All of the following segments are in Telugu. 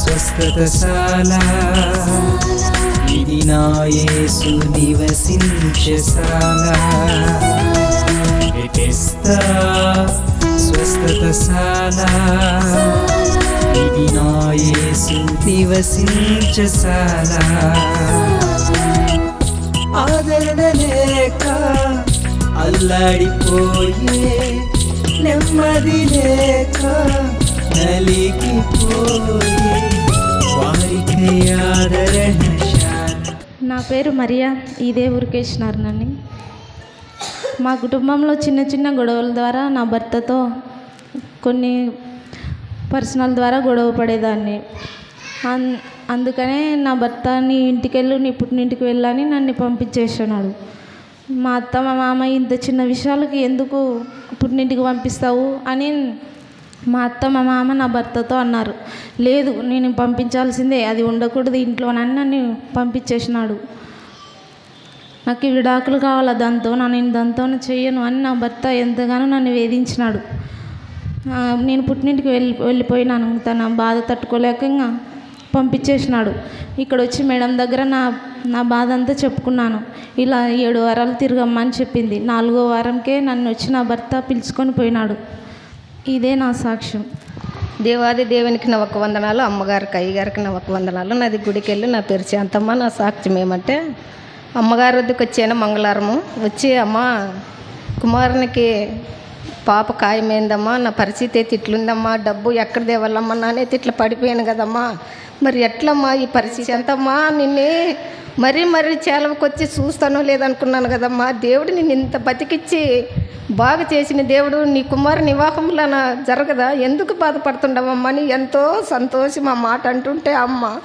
స్వస్థతశాల. ఇది నా యేసు నివసించశాల స్వస్థతశాల. ఇది నా యేసు నివసించశాల ఆదరణ లేక అల్లాడిపోయే నెమ్మది లేక నా పేరు మరియా ఇదే ఊరికేసినారు నన్ను మా కుటుంబంలో చిన్న చిన్న గొడవల ద్వారా నా భర్తతో కొన్ని పర్సనల్ ద్వారా గొడవ పడేదాన్ని. అన్ అందుకనే నా భర్త నీ ఇంటికి వెళ్ళు నీ పుట్టినింటికి వెళ్ళని నన్ను పంపించేస్తున్నాడు మా అత్త మా మామ ఇంత చిన్న విషయాలకి ఎందుకు పుట్టినింటికి పంపిస్తావు అని మా అత్త మా మామ నా భర్తతో అన్నారు. లేదు నేను పంపించాల్సిందే అది ఉండకూడదు ఇంట్లోనని నన్ను పంపించేసినాడు. నాకు విడాకులు కావాలా దాంతో? నా నేను దాంతో చేయను అని నా భర్త ఎంతగానో నన్ను వేధించినాడు. నేను పుట్టినింటికి వెళ్ళి వెళ్ళిపోయినాను. తన బాధ తట్టుకోలేక పంపించేసినాడు. ఇక్కడ వచ్చి మేడం దగ్గర నా నా బాధ అంతా చెప్పుకున్నాను. ఇలా ఏడు వారాలు తిరగమ్మని చెప్పింది. నాలుగో వారంకే నన్ను వచ్చి నా భర్త పిలుచుకొని పోయినాడు. ఇదే నా సాక్ష్యం. దేవాది దేవునికి నా ఒక వందనాలు అమ్మగారికి అయ్యగారికి నా ఒక వందనాలు. నాది గుడికి వెళ్ళి నా పేరు చేంతమ్మ నా సాక్ష్యం ఏమంటే అమ్మగారి వద్దకు వచ్చాను మంగళవారము. వచ్చి అమ్మ కుమారునికి పాప ఖాయమైందమ్మా నా పరిస్థితి అయితే ఇట్లుందమ్మా డబ్బు ఎక్కడ దేవాలమ్మా నానైతే ఇట్లా పడిపోయాను కదమ్మా. మరి ఎట్లమ్మా ఈ పరిస్థితి? ఎంతమ్మా నిన్నే మరీ మరీ చేలవకొచ్చి చూస్తానో లేదనుకున్నాను కదమ్మా. దేవుడు నిన్ను ఇంత బతికిచ్చి బాగా చేసిన దేవుడు నీ కుమారు నివాహంలో జరగదా? ఎందుకు బాధపడుతుండవమ్మా? అని ఎంతో సంతోషం ఆ మాట అంటుంటే అమ్మ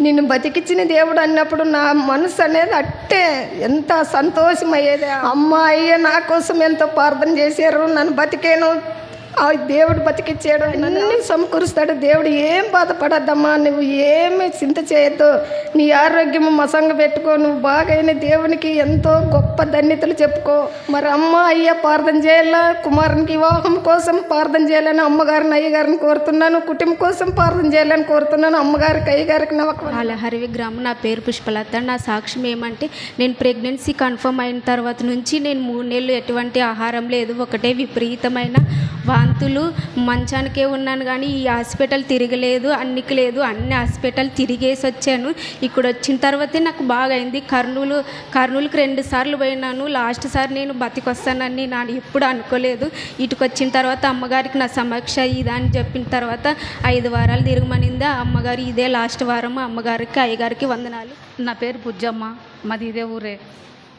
నిన్ను బతికిచ్చిన దేవుడు అన్నప్పుడు నా మనసు అనేది అట్టే ఎంత సంతోషమయ్యేది. అమ్మ అయ్యే నా కోసం ఎంతో ప్రార్థన చేశారు నన్ను బతికేను. ఆ దేవుడు బతికిచ్చాడు అన్ని సమకూరుస్తాడు దేవుడు ఏం బాధపడద్దమ్మా నువ్వు ఏమి చింత చేయొద్దు. నీ ఆరోగ్యం మసంగ పెట్టుకో నువ్వు బాగైన దేవునికి ఎంతో గొప్ప ధన్యతలు చెప్పుకో. మరి అమ్మ అయ్య ప్రార్థన చేయాలా? కుమారునికి వివాహం కోసం ప్రార్థన చేయాలని అమ్మగారిని అయ్యగారిని కోరుతున్నాను. కుటుంబం కోసం ప్రార్థన చేయాలని కోరుతున్నాను. అమ్మగారికి అయ్యగారికి వాళ్ళ హరివి గ్రామం నా పేరు పుష్పలత. నా సాక్ష్యం ఏమంటే నేను ప్రెగ్నెన్సీ కన్ఫర్మ్ అయిన తర్వాత నుంచి నేను మూడు నెలలు ఎటువంటి ఆహారం లేదు. ఒకటే విపరీతమైన వాంతులు మంచానికే ఉన్నాను కానీ ఈ హాస్పిటల్ తిరగలేదు అన్నికి లేదు అన్ని హాస్పిటల్ తిరిగేసి వచ్చాను. ఇక్కడ వచ్చిన తర్వాతే నాకు బాగా అయింది కర్నూలు కర్నూలుకి రెండు సార్లు పోయినాను. లాస్ట్ సారి నేను బతికొస్తానని నేను ఎప్పుడు అనుకోలేదు. ఇటుకు వచ్చిన తర్వాత అమ్మగారికి నా సమక్ష ఇదా అని చెప్పిన తర్వాత ఐదు వారాలు తిరగమనింది? అమ్మగారు ఇదే లాస్ట్ వారం అమ్మగారికి అయ్యగారికి వందనాలు. నా పేరు బుజ్జమ్మ. మాది ఇదే ఊరే.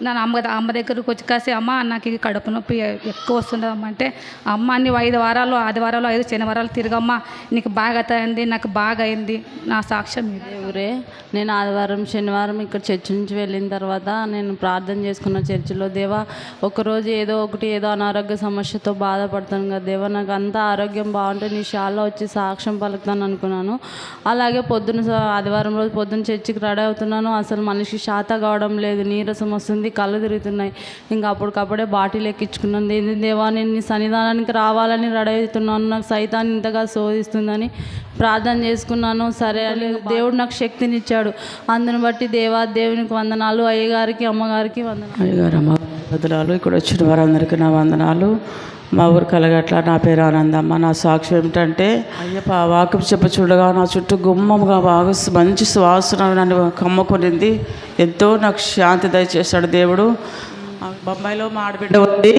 నన్ను అమ్మ అమ్మ దగ్గరకు వచ్చి కాసి అమ్మ నాకు ఇది కడుపు నొప్పి ఎక్కువ వస్తుందమ్మా అంటే అమ్మ అన్ని ఐదు వారాలు ఆదివారాలు ఐదు శనివారాలు తిరగమ్మా. నీకు బాగా అయింది నాకు బాగా అయింది. నా సాక్ష్యం ఇదే. ఊరే నేను ఆదివారం శనివారం ఇక్కడ చర్చి నుంచి వెళ్ళిన తర్వాత నేను ప్రార్థన చేసుకున్న చర్చిలో దేవా ఒకరోజు ఏదో ఒకటి ఏదో అనారోగ్య సమస్యతో బాధపడతాను కదా దేవా. నాకు అంత ఆరోగ్యం బాగుంటే నీ షాల్లో వచ్చి సాక్ష్యం పలుకుతాను అనుకున్నాను. అలాగే పొద్దున ఆదివారం రోజు పొద్దున్న చర్చికి రెడీ అవుతున్నాను. అసలు మనిషి శాత కావడం లేదు నీరసం వస్తుంది కళ్ళు తిరుగుతున్నాయి ఇంకా అప్పటికప్పుడే బాటిల్ ఎక్కించుకున్నాను. ఏంది దేవా నేను నీ సన్నిధానానికి రావాలని రెడీ అవుతున్నాను. నాకు సైతాన్ని ఇంతగా శోధిస్తుందని ప్రార్థన చేసుకున్నాను. సరే అని దేవుడు నాకు శక్తినిచ్చాడు. అందుని బట్టి దేవా దేవునికి వందనాలు. అయ్యగారికి అమ్మగారికి వందనాలు. అయ్యగారు అమ్మ వదలాలు ఇక్కడ వచ్చిన వారందరికీ నా వందనాలు. మా ఊరు కలగట్ల నా పేరు ఆనందమ్మ. నా సాక్ష్యం ఏమిటంటే అయ్యప్ప వాకు చెప్ప చూడగా నా చుట్టూ గుమ్మముగా బాగా మంచి సువాసన నన్ను కమ్ముకునింది. ఎంతో నాకు శాంతి దయచేశాడు దేవుడు. బొంబాయిలో మా ఆడబిడ్డ ఉంది.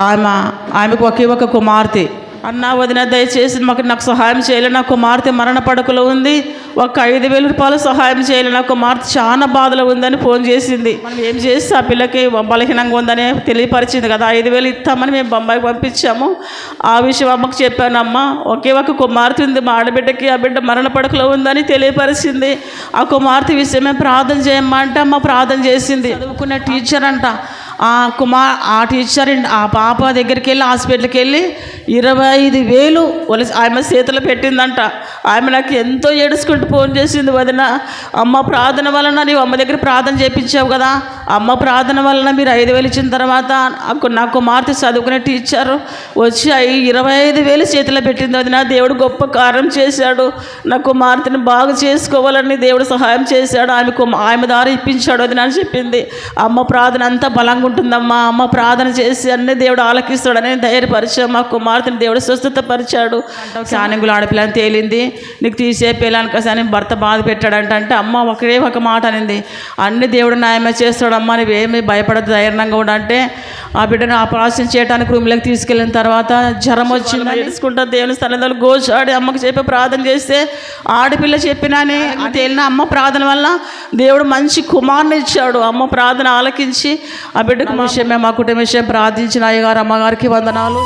ఆమె ఆమెకు ఒకే ఒక కుమార్తె. అన్న వదిన దయచేసి మాకు నాకు సహాయం చేయాలి. నా కుమార్తె మరణ పడకలో ఉంది. ఒక ఐదు వేల రూపాయలు సహాయం చేయాలి. నా కుమార్తె చాలా బాధలో ఉందని ఫోన్ చేసింది. మనం ఏం చేస్తే ఆ పిల్లకి బలహీనంగా ఉందని తెలియపరిచింది కదా. ఐదు వేలు ఇస్తామని మేము బొంబాయికి పంపించాము. ఆ విషయం అమ్మకు చెప్పానమ్మా. ఒకే ఒక కుమార్తె ఉంది. మా ఆడబిడ్డకి ఆ బిడ్డ మరణ పడకలో ఉందని తెలియపరిచింది. ఆ కుమార్తె విషయమే ప్రార్థన చేయమ్మా అంటే అమ్మ ప్రార్థన చేసింది. చదువుకున్న టీచర్ అంట. ఆ కుమార్ ఆ టీచర్ ఆ పాప దగ్గరికి వెళ్ళి హాస్పిటల్కి వెళ్ళి ఇరవై ఐదు వేలు వలసి ఆమె చేతిలో పెట్టిందంట. ఆమె నాకు ఎంతో ఏడుచుకుంటూ ఫోన్ చేసింది వదిన. అమ్మ ప్రార్థన వలన నీవు అమ్మ దగ్గర ప్రార్థన చేయించావు కదా. అమ్మ ప్రార్థన వలన మీరు ఐదు వేలు ఇచ్చిన తర్వాత నాకు- నా కుమార్తె చదువుకునే టీచర్ వచ్చి ఇరవై ఐదు వేలు చేతిలో పెట్టింది వదిన. దేవుడు గొప్ప కార్యం చేశాడు. నా కుమార్తెని బాగు చేసుకోవాలని దేవుడు సహాయం చేశాడు. ఆమె కుమ- ఆమె దారి ఇప్పించాడు వదిన అని చెప్పింది. అమ్మ ప్రార్థన అంతా బలంగా ఉంటుందమ్మా. అమ్మ ప్రార్థన చేసి అన్ని దేవుడు ఆలకిస్తాడని ధైర్యపరిచాం మా కుమార్తెని దేవుడు స్వస్థత పరిచాడు సానింగులు ఆడపిల్లని తేలింది. నీకు తీసేపేలానికి అని భర్త బాధ పెట్టాడంట అంటే అమ్మ ఒకటే ఒక మాట అనింది. అన్ని దేవుడు న్యాయమే చేస్తాడమ్మా నువ్వేమి భయపడద్దు ధైర్యంగా ఉండంటే ఆ బిడ్డను ఆపరేషన్ చేయడానికి రూమ్లోకి తీసుకెళ్ళిన తర్వాత జ్వరం వచ్చింది తెలుసుకుంటా దేవుని స్థలంలో గోచాడి అమ్మకి చెప్పి ప్రార్థన చేస్తే ఆడపిల్ల చెప్పినాని తేలిన అమ్మ ప్రార్థన వల్ల దేవుడు మంచి కుమార్ని ఇచ్చాడు. అమ్మ ప్రార్థన ఆలకించి ఆ బిడ్డకు విషయమే మా కుటుంబ విషయం ప్రార్థించిన అయ్యగారు అమ్మగారికి వందనాలు.